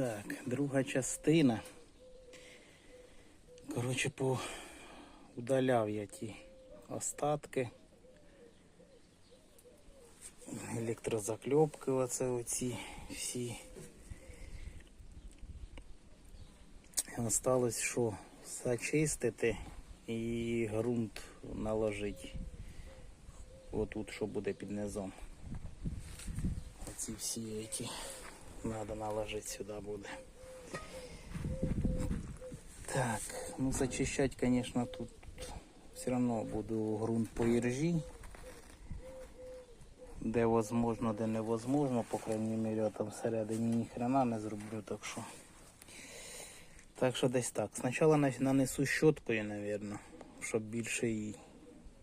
Так, друга частина. Коротше, по удаляв я ті остатки. Електрозакльопки оце оці всі. Осталось що зачистити і ґрунт наложити. Отут, що буде під низом. Оці всі які треба наложити сюди буде. Так, ну зачищать, конечно, тут все равно буду грунт по іржі. Де возможно, де невозможно, по крайній я там всередині ні хрена не зроблю, так що. Так що десь так. Спочатку нанесу щоткою, напевно, щоб більший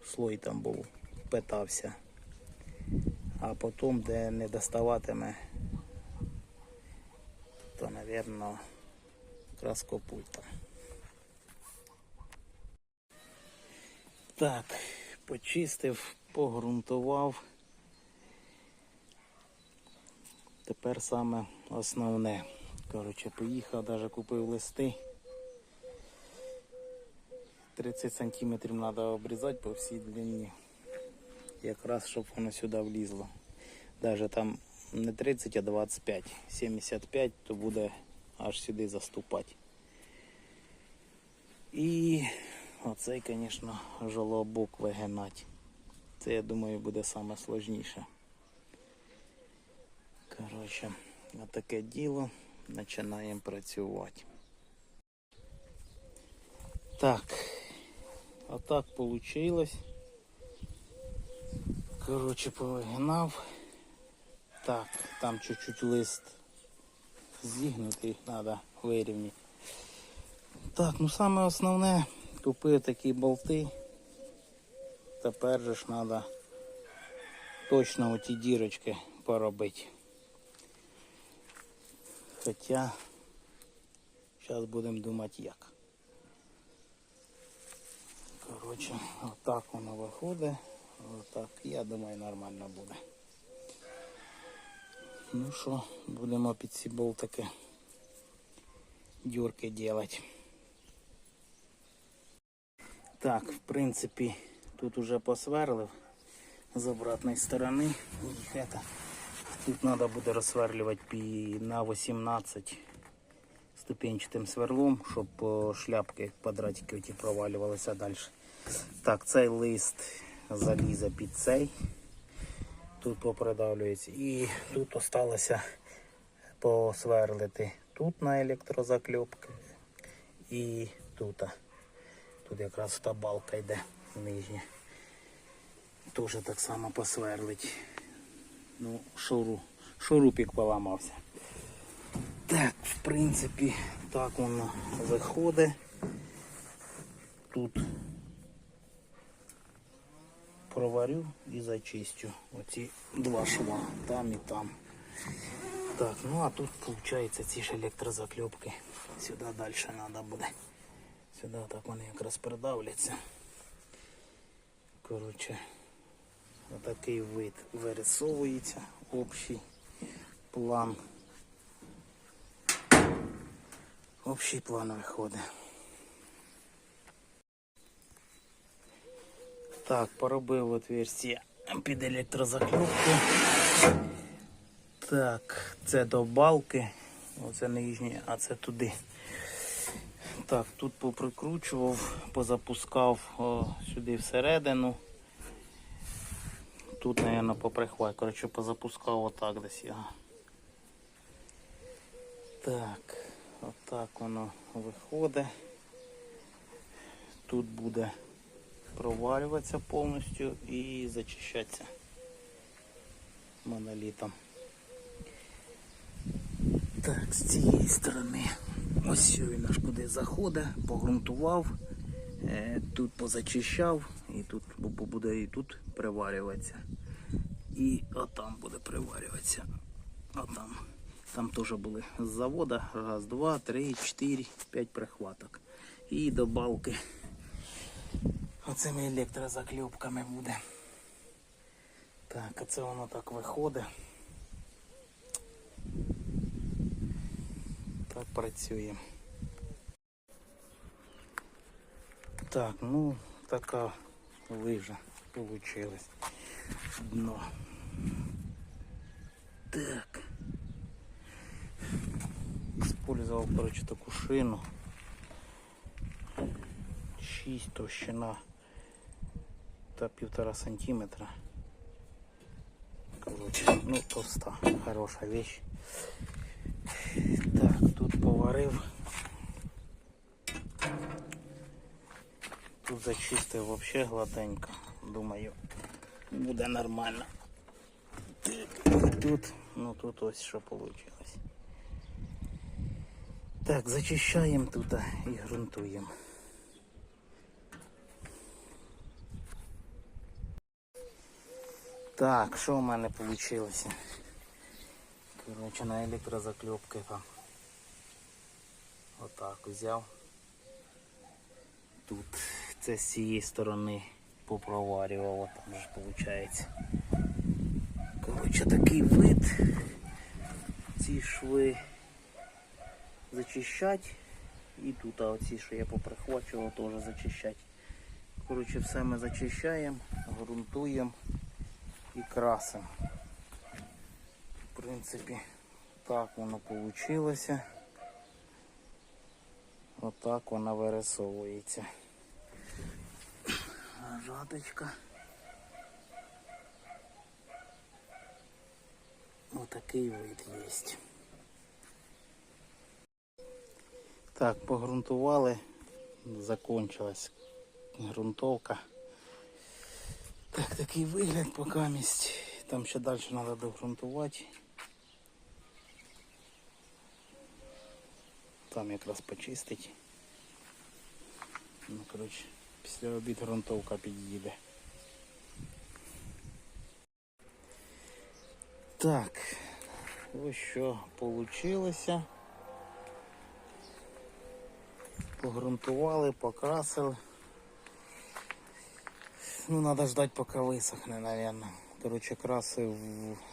слой там був, питався. А потім, де не доставатиме, то, напевно, якраз копуть там. Так, почистив, погрунтував. Тепер саме основне. Коротше, поїхав, навіть купив листи. 30 сантиметрів треба обрізати по всій длині. Якраз щоб воно сюди влізло. Навіть там не 30, а 25. 75, то буде аж сюди заступати. І оцей, звісно, жолобок вигинати. Це, я думаю, буде саме сложніше. Коротше, отаке діло. Починаємо працювати. Так, отак вийшло. Коротше, повигинав. Так, там чуть-чуть лист зігнутий, треба вирівняти. Так, ну саме основне, купив такі болти. Тепер же ж треба точно оті дірочки поробити. Хоча зараз будемо думати як. Коротше, отак воно виходить. Отак, я думаю, нормально буде. Ну що, будемо під ці болтики дюрки делать. Так, в принципі, тут уже посверлив з обратної сторони. Это. Тут треба буде розсверлювати на 18 ступенчатим сверлом, щоб шляпки квадратики ті провалювалися далі. Так, цей лист залізе під цей. Тут попридавлюється. І тут осталося посверлити тут на електрозакльопки і тут. Тут якраз та балка йде нижня. Теж так само посверлить. Ну, шуру, шурупік поламався. Так, в принципі, так воно виходить. Тут проварю і зачистю оці два шва, там і там. Так, ну а тут виходить ці ж електрозакльопки. Сюди далі треба буде. Сюди так вони якраз придавляться. Коротше, отакий вид вирисовується, общий план. Общий план виходить. Так, поробив отверстие під електрозакльопку. Так, це до балки. Оце нижнє, а це туди. Так, тут поприкручував, позапускав о, сюди всередину. Тут, мабуть, поприхват. Коротше, позапускав отак десь його. Так, отак воно виходить. Тут буде проварюватися повністю і зачищатися монолітом. Так, з цієї сторони. Ось він аж куди заходить, погрунтував, е, тут позачищав, і тут бу- бу- буде і тут приварюватися. І отам буде приварюватися. Отам. Там теж були з завода. Раз, два, три, чотири, п'ять прихваток. І до балки. Оцими електрозакльопками буде. Так, оце воно так виходить. Так працюємо. Так, ну така лижа получилась. Дно. Так. Использовал, короче, таку шину. 6 товщина та півтора сантиметра. Короче, ну товста, хороша вещь. Так, тут поварив. Тут зачистив вообще гладенько. Думаю, буде нормально. Тут, ну тут ось що вийшло. Так, зачищаємо тут і ґрунтуємо. Так, що в мене вийшло? Короче, на електрозаклепки там. Отак взяв. Тут це з цієї сторони попроварював, там же виходить. Коротше, такий вид. Ці шви зачищать. І тут а оці, що я поприхвачував, теж зачищать. Коротше, все ми зачищаємо, ґрунтуємо і красимо. В принципі, так воно вийшло. Отак вона вирисовується. Жаточка. Отакий вид є. Так, погрунтували, закончилась ґрунтовка. Так, такий вигляд поки місць. Там ще далі треба догрунтувати. Там якраз почистить. Ну, коротше, після обід ґрунтовка під'їде. Так, ось що вийшло. Погрунтували, покрасили. Ну, треба ждати, поки висохне, мабуть. Коротше, красив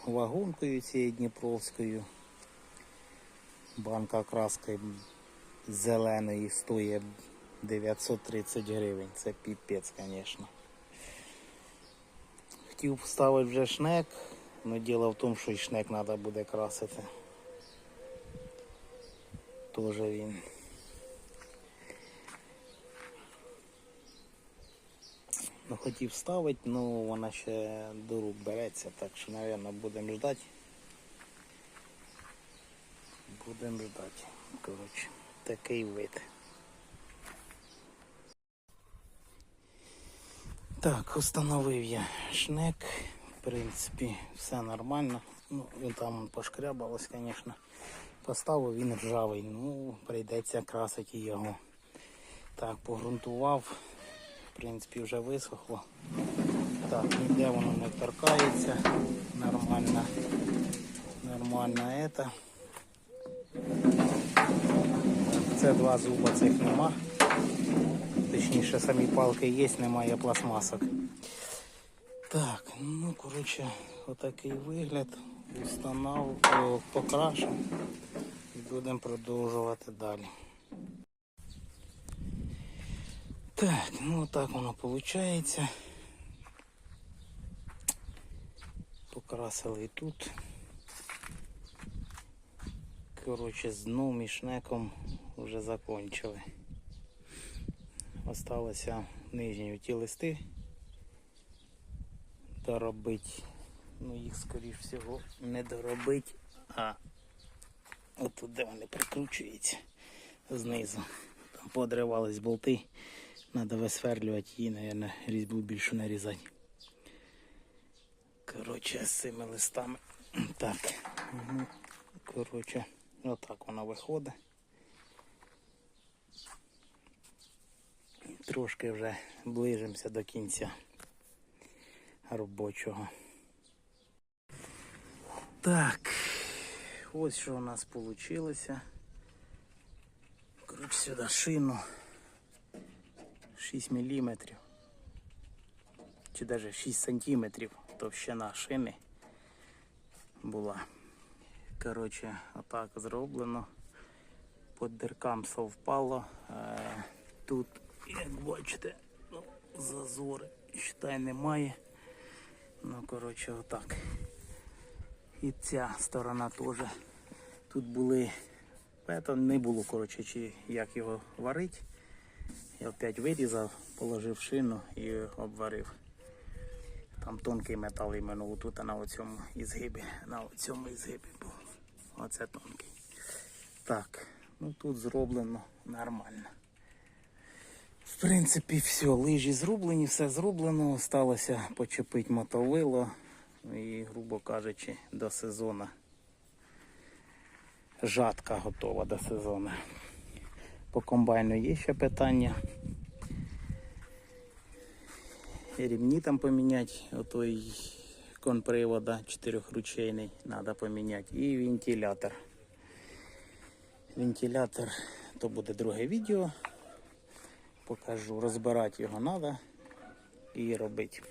вагонкою цією Дніпровською. Банка краски зеленої стоїть 930 гривень. Це піпець, звісно. Хотів вставити вже шнек, але діло в тому, що і шнек треба буде красити. Тоже він. Ну, хотів ставити, ну вона ще до рук береться, так що, мабуть, будемо ждати. Будемо ждати. Коротше, такий вид. Так, установив я шнек. В принципі, все нормально. Ну, він там пошкрябалось, звісно. Поставив він ржавий, ну, прийдеться красити його. Так, погрунтував. В принципі, вже висохло. Так, ніде воно не торкається. Нормально. Нормально это. Це два зуба цих нема. Точніше, самі палки є, немає пластмасок. Так, ну коротше, отакий вигляд. Установ, о, покрашу і будемо продовжувати далі. Так, ну так воно виходить. Покрасили і тут. Коротше, з дном і шнеком вже закончили. Осталося нижні ті листи доробити. Ну їх скоріш всього не доробити, а отут де вони прикручуються знизу. Там подривались болти. Треба висверлювати її, мабуть, різьбу більше нарізати. Коротше, з цими листами. Так. Коротше, отак вона виходить. Трошки вже ближимося до кінця робочого. Так, ось що у нас вийшло. Коротше, сюди шину 6 мм. Чи навіть 6 сантиметрів товщина шини була. Коротше, отак зроблено. по диркам совпало. Е, Тут, як бачите, ну, зазори считай немає. Ну, коротше, отак. І ця сторона теж. Тут були. Це не було, коротше, чи як його варити. Я опять вирізав, положив шину і обварив. Там тонкий метал іменно тут на оцьому ізгибі. На оцьому ізгибі був. Оце тонкий. Так, ну тут зроблено нормально. В принципі, все, лижі зроблені, все зроблено. Осталося почепити мотовило і, грубо кажучи, до сезону. Жатка готова до сезону. По комбайну є ще питання. Рівні там поміняти, отой конпривода чотирьохручейний треба поміняти. І вентилятор. Вентилятор то буде друге відео. Покажу. Розбирати його треба і робити.